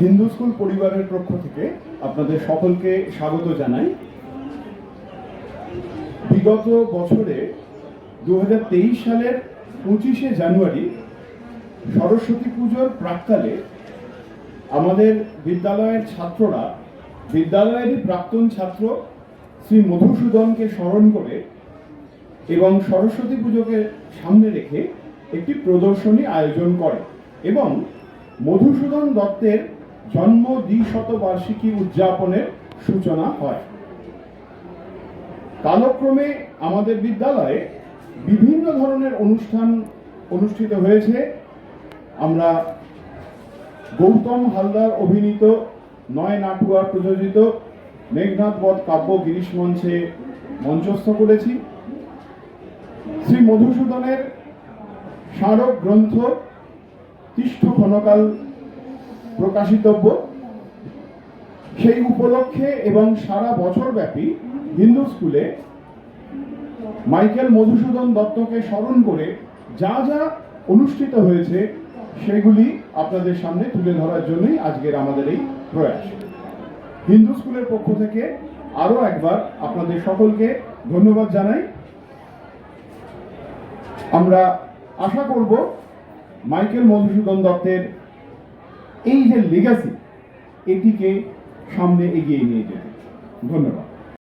Hindu school পরিবারের পক্ষ থেকে আপনাদের সকলকে স্বাগত জানাই। বিগত বছরে দু হাজার তেইশ সালের পঁচিশে জানুয়ারি সরস্বতী পুজোর প্রাক্কালে আমাদের বিদ্যালয়ের ছাত্ররা, বিদ্যালয়েরই প্রাক্তন ছাত্র শ্রী মধুসূদনকে স্মরণ করে এবং সরস্বতী পুজোকে সামনে রেখে একটি প্রদর্শনী আয়োজন করে এবং মধুসূদন দত্তের জন্ম দ্বিশতবার্ষিকী উদযাপনের সূচনা হয়। কালক্রমে আমাদের বিদ্যালয়ে বিভিন্ন ধরনের অনুষ্ঠান অনুষ্ঠিত হয়েছে। আমরা গৌতম হালদার অভিনীত নয় নাটুয়ার প্রযোজিত মেঘনাথ বধ কাব্য গিরিশ মঞ্চে মঞ্চস্থ করেছি। শ্রী মধুসূদনের স্মারক গ্রন্থ তিষ্ঠ ক্ষণকাল প্রকাশিতব্য। সেই উপলক্ষে এবং সারা বছর ব্যাপী হিন্দু স্কুলে মাইকেল মধুসূদন দত্তকে স্মরণ করে যা যা অনুষ্ঠিত হয়েছে, সেগুলি আপনাদের সামনে তুলে ধরার জন্যই আজকের আমাদের এই প্রয়াস। হিন্দু স্কুলের পক্ষ থেকে আরও একবার আপনাদের সকলকে ধন্যবাদ জানাই। আমরা আশা করব মাইকেল মধুসূদন দত্তের এই যে লেগাসি এটিকে সামনে এগিয়ে নিয়ে যেতে। ধন্যবাদ।